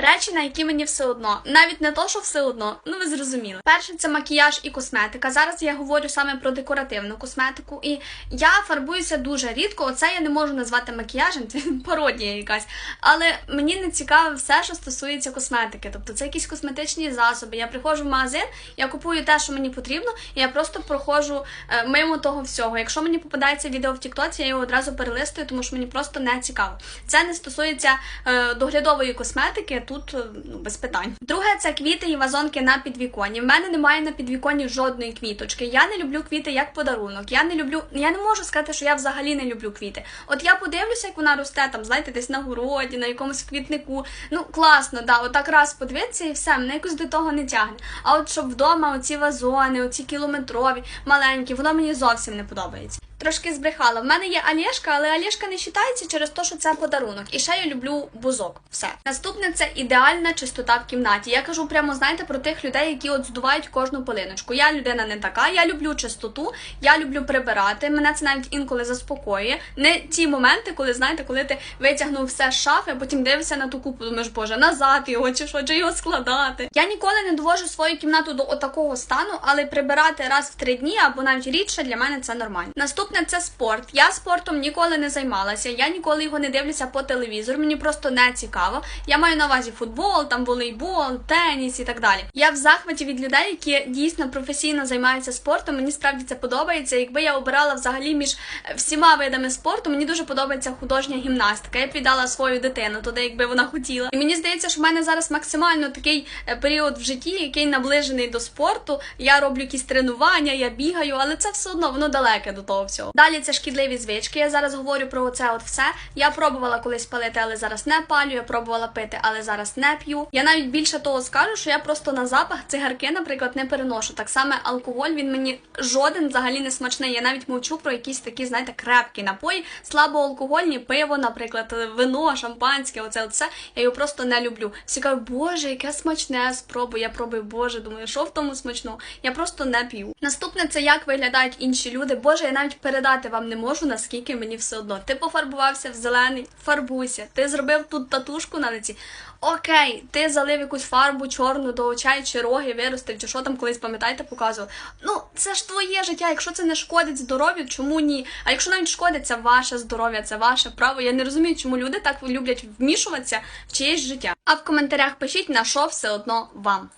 Речі, на які мені все одно, навіть не то, що все одно, ну ви зрозуміли. Перше це макіяж і косметика. Зараз я говорю саме про декоративну косметику, і я фарбуюся дуже рідко. Оце я не можу назвати макіяжем, це пародія якась. Але мені не цікаве все, що стосується косметики. Тобто це якісь косметичні засоби. Я приходжу в магазин, я купую те, що мені потрібно, і я просто проходжу е, мимо того всього. Якщо мені попадається відео в Тіктоці, я його одразу перелистую, тому що мені просто не цікаво. Це не стосується е, доглядової косметики, тут е, ну, без питань. Друге, це квіти і вазонки на підвіконні. В мене немає на підвіконні жодної квіточки. Я не люблю квіти як подарунок. Я не люблю, я не можу сказати, що я взагалі не люблю квіти. От я подивлюся, як вона росте там, знаєте, десь на городі, на якомусь квітнику. Ну класно, да, отак раз подивитися і все, мене якось до того не тягне. А от щоб вдома оці вазони, оці кілометрові, маленькі, воно мені зовсім не подобається. Трошки збрехала. В мене є Олєшка, але Олєшка не вважається через те, що це подарунок. І ще я люблю бузок. Все. Наступне це ідеальна чистота в кімнаті. Я кажу прямо, знаєте, про тих людей, які от здувають кожну полиночку. Я людина не така, я люблю чистоту, я люблю прибирати. Мене це навіть інколи заспокоює. Не ті моменти, коли знаєте, коли ти витягнув все з шафи, а потім дивишся на ту купу, думаєш, боже, назад його чи що, чи його складати. Я ніколи не довожу свою кімнату до отакого стану, але прибирати раз в три дні або навіть рідше для мене це нормально. Наступне це спорт. Я спортом ніколи не займалася. Я ніколи його не дивлюся по телевізору. Мені просто не цікаво. Я маю на увазі футбол, там волейбол, теніс і так далі. Я в захваті від людей, які дійсно професійно займаються спортом. Мені справді це подобається. Якби я обирала взагалі між е, всіма видами спорту, мені дуже подобається художня гімнастика. Я б віддала свою дитину туди, якби вона хотіла. І мені здається, що в мене зараз максимально такий е, період в житті, який наближений до спорту. Я роблю якісь тренування, я бігаю, але це все одно воно далеке до того всього. Далі це шкідливі звички. Я зараз говорю про це от все. Я пробувала колись палити, але зараз не палю. Я пробувала пити, але зараз не п'ю. Я навіть більше того скажу, що я просто на запах цигарки, наприклад, не переношу. Так само алкоголь він мені жоден взагалі не смачний. Я навіть мовчу про якісь такі, знаєте, крепкі напої, слабоалкогольні, пиво, наприклад, вино, шампанське. Оце все. Я його просто не люблю. Всі кажуть, боже, яке смачне, спробуй. Я пробую, боже, думаю, що в тому смачного? Я просто не п'ю. Наступне це як виглядають інші люди. Боже, я навіть передати вам не можу, наскільки мені все одно. Ти пофарбувався в зелений, фарбуйся. Ти зробив тут татушку на лиці. Окей, ти залив якусь фарбу чорну до очей, чи роги виростив, чи що там колись пам'ятаєте, показував. Ну, це ж твоє життя. Якщо це не шкодить здоров'ю, чому ні? А якщо навіть шкодить, це ваше здоров'я, це ваше право. Я не розумію, чому люди так люблять вмішуватися в чиєсь життя. А в коментарях пишіть на що все одно вам.